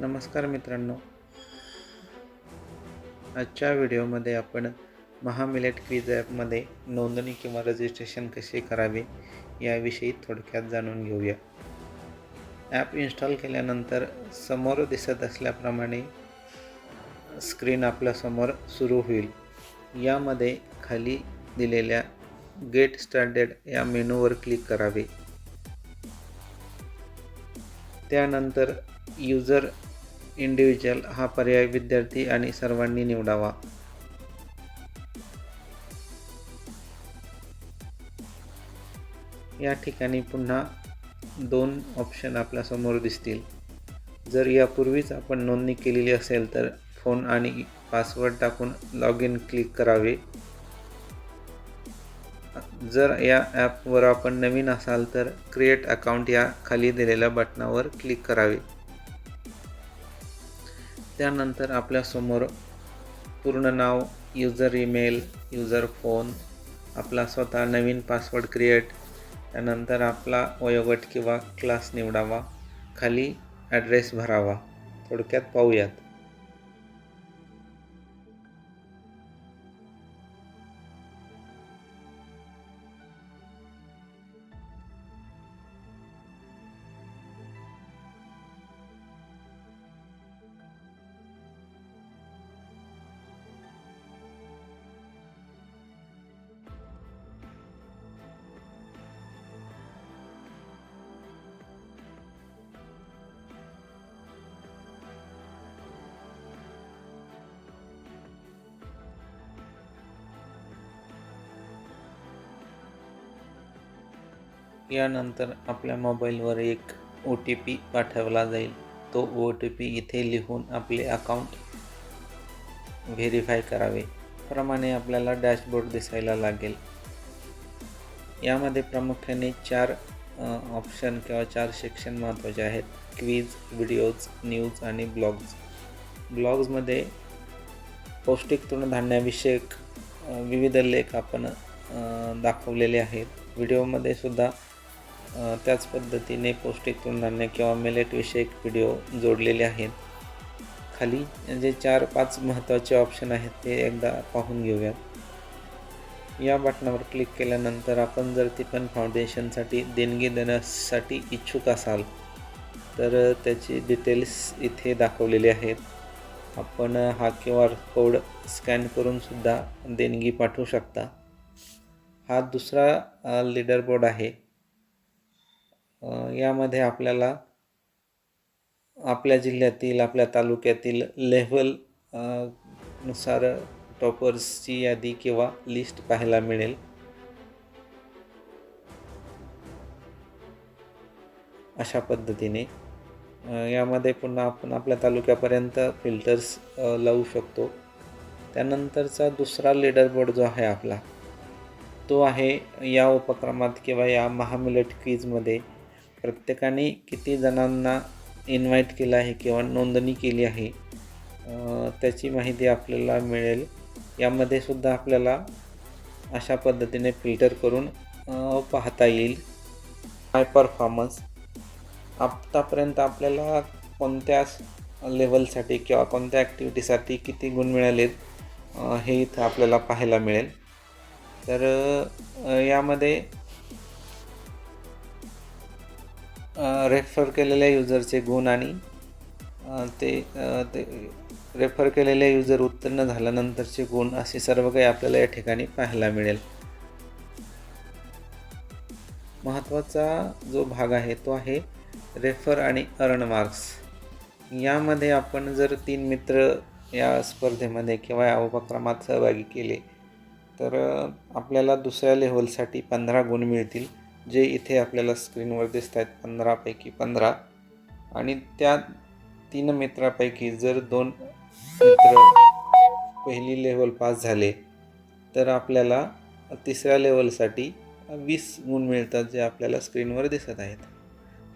नमस्कार मित्रांनो. आजच्या व्हिडिओमध्ये आपण महामिलेट क्विज ॲपमध्ये नोंदणी किंवा रजिस्ट्रेशन कसे करावे याविषयी थोडक्यात जाणून घेऊया. ॲप इन्स्टॉल केल्यानंतर समोर दिसत असल्याप्रमाणे स्क्रीन आपल्यासमोर सुरू होईल. यामध्ये खाली दिलेल्या गेट स्टार्टेड या मेनूवर क्लिक करावे. त्यानंतर युजर इंडिव्हिज्युअल हा पर्याय विद्यार्थी आणि सर्वांनी निवडावा. या ठिकाणी पुन्हा दोन ऑप्शन आपल्यासमोर दिसतील. जर यापूर्वीच आपण नोंदणी केलेली असेल तर फोन आणि पासवर्ड टाकून लॉग इन क्लिक करावे. जर या ॲपवर आपण नवीन असाल तर क्रिएट अकाउंट या खाली दिलेल्या बटनावर क्लिक करावे. त्यानंतर आपल्यासमोर पूर्ण नाव युजर ईमेल युजर फोन आपला स्वतः नवीन पासवर्ड क्रिएट त्यानंतर आपला वयोगट किंवा क्लास निवडावा खाली ॲड्रेस भरावा. थोडक्यात पाहूयात. यानंतर आपल्या मोबाईलवर एक ओ टी पी पाठवला जाईल. तो ओ टी पी इथे लिहून आपले अकाउंट व्हेरीफाय करावे. प्रमाणे आपल्याला डॅशबोर्ड दिसायला लागेल. यामध्ये प्रामुख्याने चार ऑप्शन किंवा चार सेक्शन महत्त्वाचे आहेत. क्वीज व्हिडिओज न्यूज आणि ब्लॉग्स ब्लॉग्समध्ये पौष्टिक तृणधान्याविषयक विविध लेख आपण दाखवलेले आहेत. व्हिडिओमध्ये सुद्धा त्याच पद्धतीने पौष्टिक तृणधान्य किंवा मिलेटविषयक व्हिडिओ जोडलेले आहेत. खाली जे चार पाच महत्त्वाचे ऑप्शन आहेत ते एकदा पाहून घेऊयात या बटनावर क्लिक केल्यानंतर आपण जर तिपन फाउंडेशनसाठी देणगी देण्यासाठी इच्छुक असाल तर त्याची डिटेल्स इथे दाखवलेले आहेत. आपण हा क्यू आर कोड स्कॅन करूनसुद्धा देणगी पाठवू शकता. हा दुसरा लीडर बोर्ड आहे. यामध्ये आपल्याला आपल्या जिल्ह्यातील आपल्या तालुक्यातील लेव्हलनुसार टॉपर्सची यादी किंवा लिस्ट पाहायला मिळेल. अशा पद्धतीने. यामध्ये पुन्हा आपण आपल्या तालुक्यापर्यंत फिल्टर्स लावू शकतो. त्यानंतरचा दुसरा लीडर बोर्ड जो आहे आपला तो आहे या उपक्रमात किंवा या महामिलेट क्वीजमध्ये प्रत्येकाने किती जणांना इन्व्हाइट केलं आहे किंवा नोंदणी केली आहे त्याची माहिती आपल्याला मिळेल. यामध्ये सुद्धा आपल्याला अशा पद्धतीने फिल्टर करून पाहता येईल. हाय परफॉर्मन्स आत्तापर्यंत आपल्याला कोणत्या लेवलसाठी किंवा कोणत्या ॲक्टिव्हिटीसाठी किती गुण मिळालेत हे इथं आपल्याला पाहायला मिळेल. तर यामध्ये रेफर केलेल्या युजरचे गुण आणि ते ते रेफर केलेल्या युजर उत्तीर्ण झाल्यानंतरचे गुण असे सर्व काही आपल्याला या ठिकाणी पाहायला मिळेल. महत्त्वाचा जो भाग आहे तो आहे रेफर आणि अर्न मार्क्स यामध्ये आपण जर तीन मित्र या स्पर्धेमध्ये किंवा या उपक्रमात सहभागी केले तर आपल्याला दुसऱ्या लेव्हलसाठी पंधरा गुण मिळतील. जे इथे आपल्याला स्क्रीनवर दिसत आहेत पंधरापैकी पंधरा. आणि त्या तीन मित्रापैकी जर दोन मित्र पहिली लेवल पास झाले तर आपल्याला तिसऱ्या लेवलसाठी वीस गुण मिळतात जे आपल्याला स्क्रीनवर दिसत आहेत.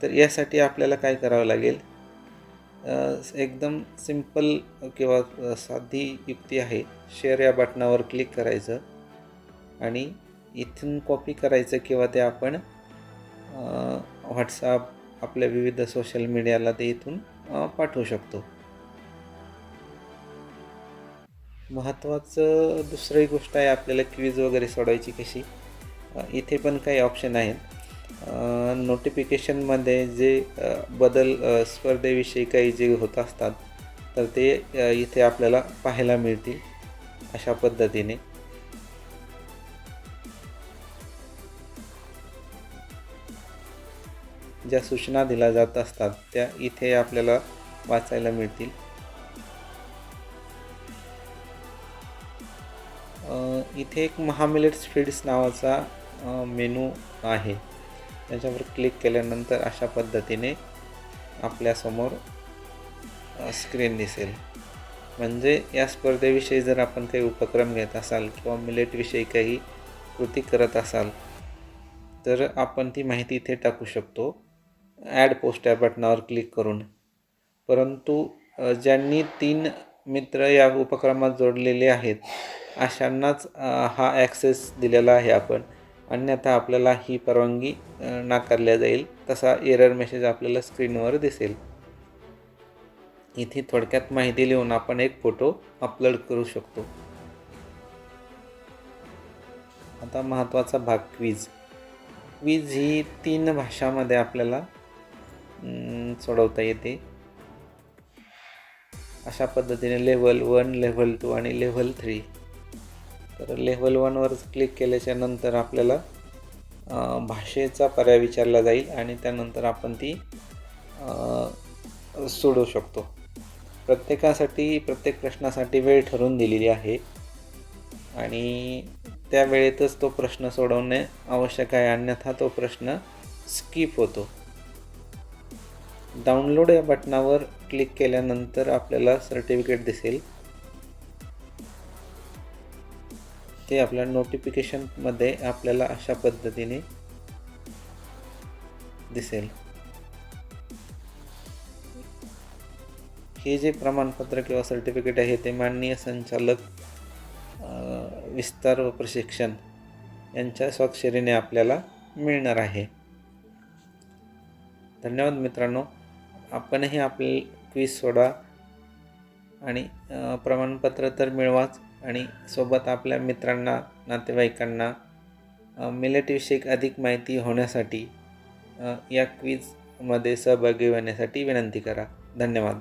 तर यासाठी आपल्याला काय करावं लागेल? एकदम सिंपल किंवा साधी युक्ती आहे. शेअर या बटनावर क्लिक करायचं. आणि इथून कॉपी करायचं किंवा ते आपण व्हॉट्सअप आपल्या विविध सोशल मीडियाला ते इथून पाठवू शकतो. महत्त्वाचं दुसरी गोष्ट आहे आपल्याला क्विज वगैरे सोडवायची कशी. इथे पण काही ऑप्शन आहेत. नोटिफिकेशनमध्ये जे बदल स्पर्धेविषयी काही जे होत असतात तर ते इथे आपल्याला पाहायला मिळतील अशा पद्धतीने. ज्या सूचना दिल्या जात असतात त्या इथे आपल्याला वाचायला मिळतील. इथे एक महामिलेट्स फीड्स नावाचा मेनू आहे. त्याच्यावर क्लिक केल्यानंतर अशा पद्धतीने आपल्यासमोर स्क्रीन दिसेल. म्हणजे या स्पर्धेविषयी जर आपण काही उपक्रम घेत असाल किंवा मिलेटविषयी काही कृती करत असाल तर आपण ती माहिती इथे टाकू शकतो. ॲड पोस्ट या बटनावर क्लिक करून. परंतु ज्यांनी तीन मित्र या उपक्रमात जोडलेले आहेत अशांनाच हा ॲक्सेस दिलेला आहे आपण. अन्यथा आपल्याला ही परवानगी नाकारल्या जाईल. तसा एरर मेसेज आपल्याला स्क्रीनवर दिसेल. इथे थोडक्यात माहिती लिहून आपण एक फोटो अपलोड करू शकतो. आता महत्त्वाचा भाग क्वीज क्वीज ही तीन भाषामध्ये आपल्याला सोडवता येते. अशा पद्धतीने लेव्हल वन लेव्हल टू आणि लेव्हल थ्री तर लेव्हल वनवर क्लिक केल्याच्यानंतर आपल्याला भाषेचा पर्याय विचारला जाईल आणि त्यानंतर आपण ती सोडवू शकतो. प्रत्येकासाठी प्रत्येक प्रश्नासाठी वेळ ठरवून दिलेली आहे. आणि त्या वेळेतच तो प्रश्न सोडवणे आवश्यक आहे. अन्यथा तो प्रश्न स्किप होतो. डाउनलोड या बटनावर क्लिक केल्यानंतर आपल्याला सर्टिफिकेट दिसेल. ते आपल्या नोटिफिकेशनमध्ये आपल्याला अशा पद्धतीने दिसेल. हे जे प्रमाणपत्र किंवा सर्टिफिकेट आहे ते माननीय संचालक विस्तार व प्रशिक्षण यांच्या स्वाक्षरीने आपल्याला मिळणार आहे. धन्यवाद मित्रांनो. आपणही आपले क्विज सोडा आणि प्रमाणपत्र तर मिळवाच आणि सोबत आपल्या मित्रांना नातेवाईकांना मिलेटविषयक अधिक माहिती होण्यासाठी या क्विजमध्ये सहभागी होण्यासाठी विनंती करा. धन्यवाद.